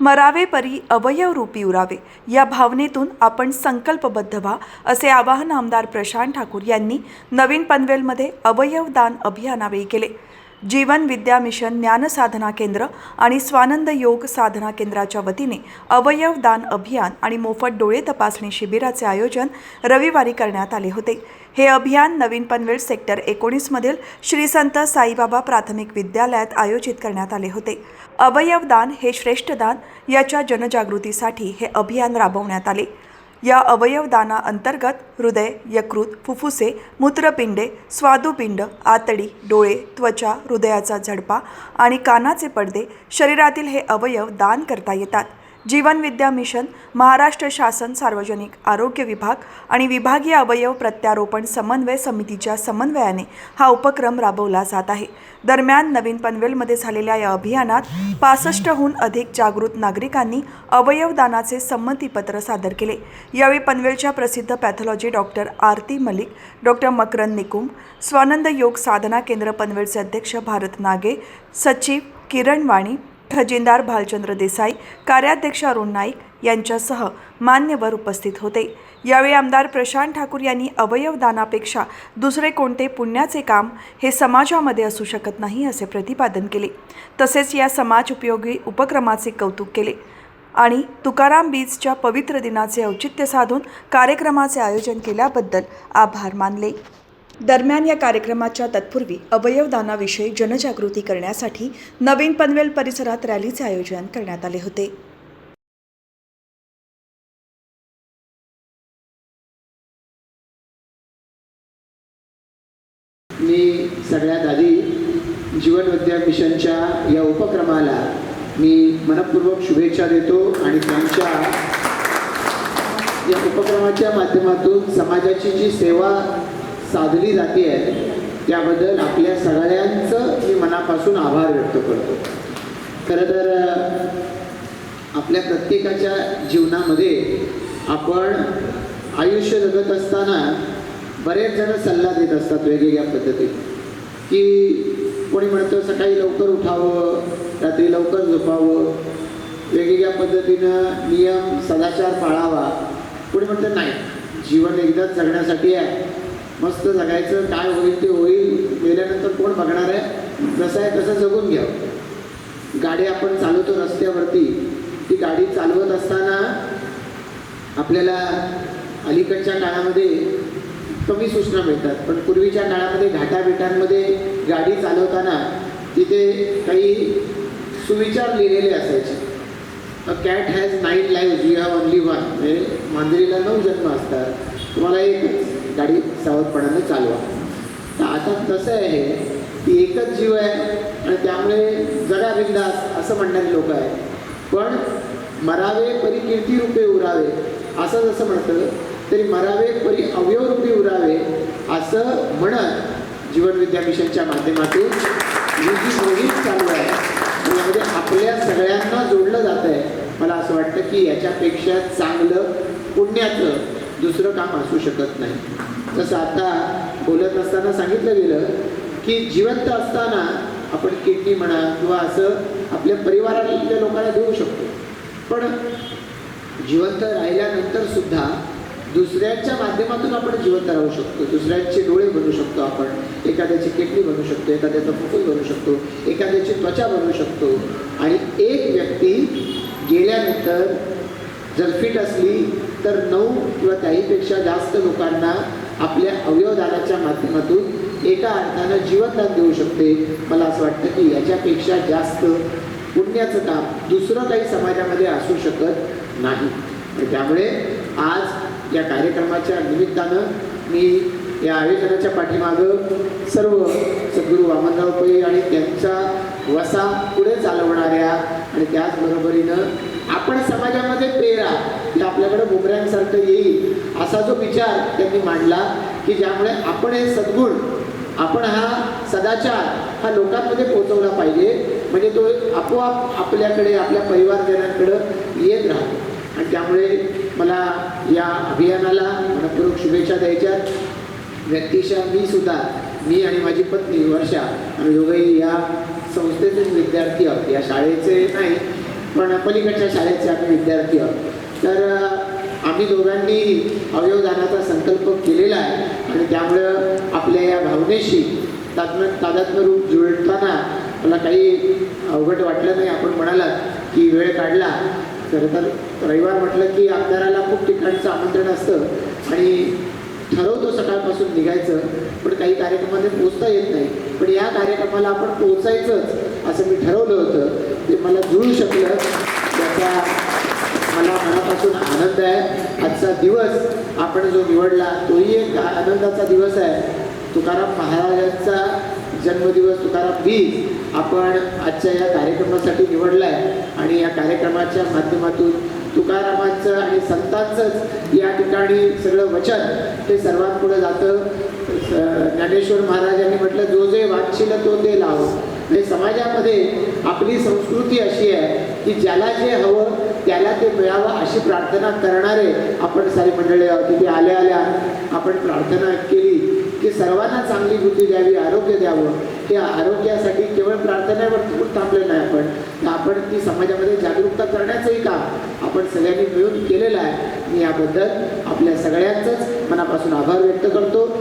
मरावे परी अवयव रूपी उरावे. या भावनेतून आपण संकल्पबद्ध व्हा असे आवाहन आमदार प्रशांत ठाकूर यांनी नवीन पनवेलमध्ये अवयव दान अभियानावेळी केले. जीवन विद्या मिशन ज्ञानसाधना केंद्र आणि स्वानंद योग साधना केंद्राच्या वतीने अवयव दान अभियान आणि मोफत डोळे तपासणी शिबिराचे आयोजन रविवारी करण्यात आले होते. हे अभियान नवीन पनवेल सेक्टर एकोणीसमधील श्री संत साईबाबा प्राथमिक विद्यालयात आयोजित करण्यात आले होते. अवयव दान हे श्रेष्ठ दान याच्या जनजागृतीसाठी हे अभियान राबवण्यात आले. या अवयवदाना अंतर्गत हृदय यकृत फुफ्फुसे मूत्रपिंडे स्वादुपिंड आतडी डोळे त्वचा हृदयाचा झडपा आणि कानाचे पडदे शरीरातील हे अवयव दान करता येतात. जीवन विद्या मिशन महाराष्ट्र शासन सार्वजनिक आरोग्य विभाग आणि विभागीय अवयव प्रत्यारोपण समन्वय समितीच्या समन्वयाने हा उपक्रम राबवला जात आहे. दरम्यान नवीन पनवेलमध्ये झालेल्या या अभियानात पासष्टहून अधिक जागृत नागरिकांनी अवयवदानाचे संमतीपत्र सादर केले. यावेळी पनवेलच्या प्रसिद्ध pathology doctor Aarti Malik doctor Makarand Nikum Swanand Yog Sadhana Kendra पनवेलचे अध्यक्ष भारत नागे सचिव किरण वाणी खजिनदार भालचंद्र देसाई कार्याध्यक्ष अरुण नाईक यांच्यासह मान्यवर उपस्थित होते. यावेळी आमदार प्रशांत ठाकूर यांनी अवयवदानापेक्षा दुसरे कोणते पुण्याचे काम हे समाजामध्ये असू शकत नाही असे प्रतिपादन केले. तसेच या समाज उपयोगी उपक्रमाचे कौतुक केले आणि तुकाराम बीजच्या पवित्र दिनाचे औचित्य साधून कार्यक्रमाचे आयोजन केल्याबद्दल आभार मानले. दरम्यान या कार्यक्रमाच्या तत्पूर्वी अवयवदानाविषयी जनजागृती करण्यासाठी नवीन पनवेल परिसरात रॅलीचे आयोजन करण्यात आले होते. मी सगळ्यात आधी जीवन विद्या मिशनच्या या उपक्रमाला मी मनपूर्वक शुभेच्छा देतो आणि त्यांच्या या उपक्रमाच्या माध्यमातून समाजाची जी सेवा साधली जाते आहे. त्याबद्दल आपल्या सगळ्यांचं मी मनापासून आभार व्यक्त करतो. खरं तर आपल्या प्रत्येकाच्या जीवनामध्ये आपण आयुष्य जगत असताना बरेच जण सल्ला देत असतात वेगवेगळ्या पद्धतीत की कोणी म्हणतं सकाळी लवकर उठावं रात्री लवकर झोपावं वेगवेगळ्या पद्धतीनं नियम सदाचार पाळावा. कोणी म्हणतं नाही जीवन एकदाच जगण्यासाठी आहे. मस्त जगायचं काय होईल ते होईल. गेल्यानंतर कोण बघणार आहे? जसं आहे तसं जगून घ्यावं गाडी आपण चालवतो रस्त्यावरती. ती गाडी चालवत असताना आपल्याला अलीकडच्या काळामध्ये कमी सूचना मिळतात. पण पूर्वीच्या काळामध्ये घाटाबिटांमध्ये गाडी चालवताना तिथे काही सुविचार लिहिलेले असायचे. A cat has nine lives you have only one म्हणजे मांजरीला नऊ जन्म असतात. तुम्हाला एकच. गाडी सावधपणाने चालवा. तर आता तसं आहे की एकच जीव आहे आणि त्यामुळे जगा बिंदास असं म्हणणारे लोक आहेत. पण मरावे परी कीर्ती रूपे उरावे असं जसं म्हणतं तरी मरावे परी अवयवरूपी उरावे असं म्हणत जीवन विद्या मिशनच्या माध्यमातून ही जी मोहीम चालू आहे. यामध्ये आपल्या सगळ्यांना जोडलं जात आहे मला असं वाटतं की याच्यापेक्षा चांगलं पुण्याचं दुसरं काम असू शकत नाही. जसं आता बोलत असताना सांगितलं गेलं की जिवंत असताना आपण किडनी म्हणा किंवा असं आपल्या परिवारातल्या लोकांना देऊ शकतो. पण जिवंत राहिल्यानंतर सुद्धा दुसऱ्यांच्या माध्यमातून आपण जिवंत राहू शकतो. दुसऱ्यांचे डोळे बनवू शकतो आपण. एखाद्याची किडनी बनवू शकतो एखाद्याचं फुफ्फुस बनवू शकतो एखाद्याची त्वचा बनवू शकतो. आणि एक व्यक्ती गेल्यानंतर जर फिट असली तर नऊ किंवा त्याहीपेक्षा जास्त लोकांना आपल्या अवयवदानाच्या माध्यमातून एका अर्थानं जीवनदान देऊ शकते. मला असं वाटतं की याच्यापेक्षा जास्त पुण्याचं काम दुसरं काही समाजामध्ये असू शकत नाही. त्यामुळे आज या कार्यक्रमाच्या निमित्तानं मी या आयोजनाच्या पाठीमागं सर्व सद्गुरू वामनराव पै आणि त्यांचा वसा पुढे चालवणाऱ्या आणि त्याचबरोबरीनं आपण समाजामध्ये प्रेरा की म्हणजे आपल्याकडे बुमऱ्यांसारखं येईल असा जो विचार त्यांनी मांडला की ज्यामुळे आपण हे सद्गुण आपण हा सदाचार हा लोकांमध्ये पोहोचवला पाहिजे म्हणजे तो आपोआप आपल्याकडे आपल्या परिवारजनांकडं येत राहतो. आणि त्यामुळे मला या अभियानाला मनपूर्वक शुभेच्छा द्यायच्या व्यक्तिशः मी सुद्धा मी आणि माझी पत्नी वर्षा आणि दोघंही या संस्थेचे विद्यार्थी आहोत. या शाळेचे नाही पण पलीकडच्या शाळेचे आम्ही विद्यार्थी आहोत तर आम्ही दोघांनी अवयवदानाचा संकल्प केलेला आहे आणि त्यामुळं आपल्या या भावनेशी तात्म तादात्म्य रूप जुळताना मला काही अवघड वाटलं नाही. आपण म्हणालात की वेळ काढला. खरं तर रविवार म्हटलं की आमदाराला खूप ठिकाणचं आमंत्रण असतं आणि ठरवतो सकाळपासून निघायचं पण काही कार्यक्रमामध्ये पोचता येत नाही. पण या कार्यक्रमाला आपण पोचायचंच असं मी ठरवलं होतं. ते मला जुळू शकलं. त्याचा मला मनापासून आनंद आहे. आजचा दिवस आपण जो निवडला तोही एक आनंदाचा दिवस आहे. तुकाराम महाराजांचा जन्मदिवस तुकाराम वीज आपण आजच्या या कार्यक्रमासाठी निवडला आहे आणि या कार्यक्रमाच्या माध्यमातून तुकारामांचं आणि संतांचंच या ठिकाणी सगळं वचन हे सर्वांपुढे जातं. ज्ञानेश्वर महाराजांनी म्हटलं जो जे वाचशील तो ते लाव. म्हणजे समाजामध्ये आपली संस्कृती अशी आहे की ज्याला जे हवं त्याला ते मिळावं अशी प्रार्थना करणारे आपण सारी मंडळी आहोत. तिथे आल्या आल्या आपण प्रार्थना केली की सर्वांना चांगली बुद्धी द्यावी आरोग्य द्यावं. त्या आरोग्यासाठी केवळ प्रार्थनेवर थोडं नाही आपण. तर आपण ती समाजामध्ये जागरूकता करण्याचंही काम आपण सगळ्यांनी मिळून केलेलं आहे. मी याबद्दल आपल्या सगळ्यांचंच मनापासून आभार व्यक्त करतो.